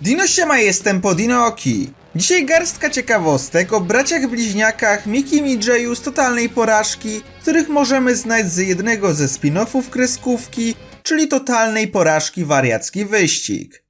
Dino siema, jestem po Dinooki. Dzisiaj garstka ciekawostek o braciach bliźniakach Mikim i Jayu z totalnej porażki, których możemy znać z jednego ze spin-offów kreskówki, czyli totalnej porażki wariacki wyścig.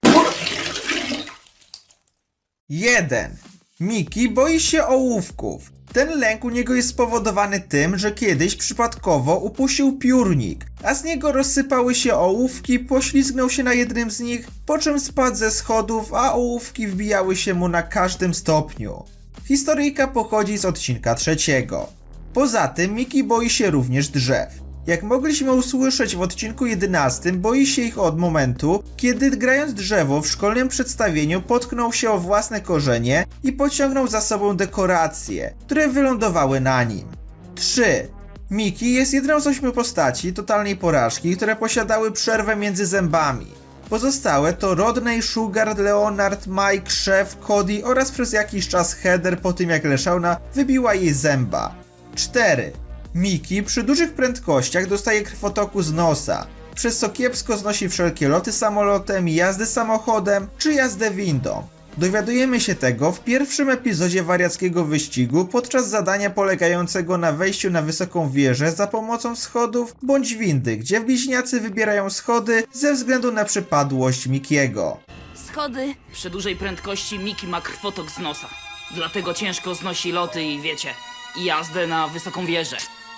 1. Miki boi się ołówków. Ten lęk u niego jest spowodowany tym, że kiedyś przypadkowo upuścił piórnik, a z niego rozsypały się ołówki, poślizgnął się na jednym z nich, po czym spadł ze schodów, a ołówki wbijały się mu na każdym stopniu. Historyjka pochodzi z odcinka trzeciego. Poza tym Miki boi się również drzew. Jak mogliśmy usłyszeć w odcinku 11, boi się ich od momentu, kiedy grając drzewo w szkolnym przedstawieniu potknął się o własne korzenie i pociągnął za sobą dekoracje, które wylądowały na nim. 3. Miki jest jedną z ośmiu postaci totalnej porażki, które posiadały przerwę między zębami. Pozostałe to Rodney, Sugar, Leonard, Mike, Chef, Cody oraz przez jakiś czas Heather po tym jak Leszauna wybiła jej zęba. 4. Miki przy dużych prędkościach dostaje krwotoku z nosa, przez co kiepsko znosi wszelkie loty samolotem, jazdy samochodem czy jazdę windą. Dowiadujemy się tego w pierwszym epizodzie wariackiego wyścigu podczas zadania polegającego na wejściu na wysoką wieżę za pomocą schodów bądź windy, gdzie bliźniacy wybierają schody ze względu na przypadłość Mikiego. Schody. Przy dużej prędkości Miki ma krwotok z nosa. Dlatego ciężko znosi loty i wiecie, jazdę na wysoką wieżę.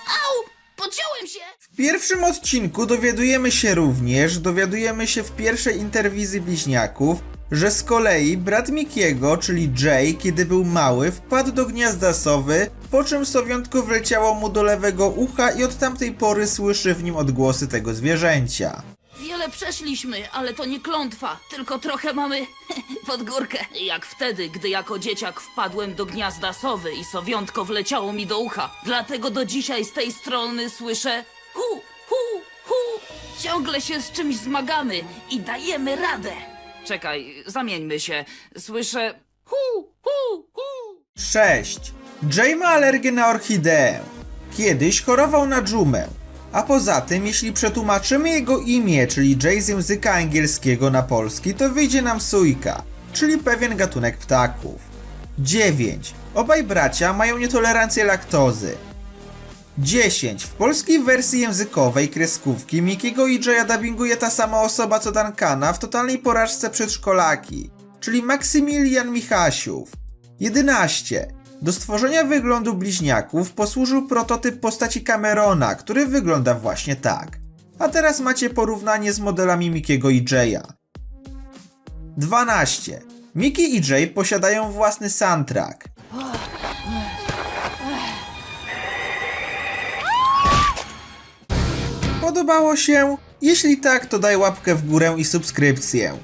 Au! Się! W pierwszym odcinku dowiadujemy się również, dowiadujemy się w pierwszej interwizji bliźniaków, że z kolei brat Mikiego, czyli Jay, kiedy był mały, wpadł do gniazda sowy, po czym sowiątko wleciało mu do lewego ucha i od tamtej pory słyszy w nim odgłosy tego zwierzęcia. Wiele przeszliśmy, ale to nie klątwa, tylko trochę mamy pod górkę. Jak wtedy, gdy jako dzieciak wpadłem do gniazda sowy i sowiątko wleciało mi do ucha. Dlatego do dzisiaj z tej strony słyszę hu, hu, hu. Ciągle się z czymś zmagamy i dajemy radę. Czekaj, zamieńmy się. Słyszę hu, hu, hu. 6. Jay ma alergię na orchideę. Kiedyś chorował na dżumę. A poza tym, jeśli przetłumaczymy jego imię, czyli Jay z języka angielskiego na polski, to wyjdzie nam sójka, czyli pewien gatunek ptaków. 9. Obaj bracia mają nietolerancję laktozy. 10. W polskiej wersji językowej kreskówki Mikiego i Jaya dubbinguje ta sama osoba co Duncana w totalnej porażce przedszkolaki, czyli Maksymilian Michasiów. 11. Do stworzenia wyglądu bliźniaków posłużył prototyp postaci Camerona, który wygląda właśnie tak. A teraz macie porównanie z modelami Mikiego i Jaya. 12. Miki i Jay posiadają własny soundtrack. Podobało się? Jeśli tak, to daj łapkę w górę i subskrypcję.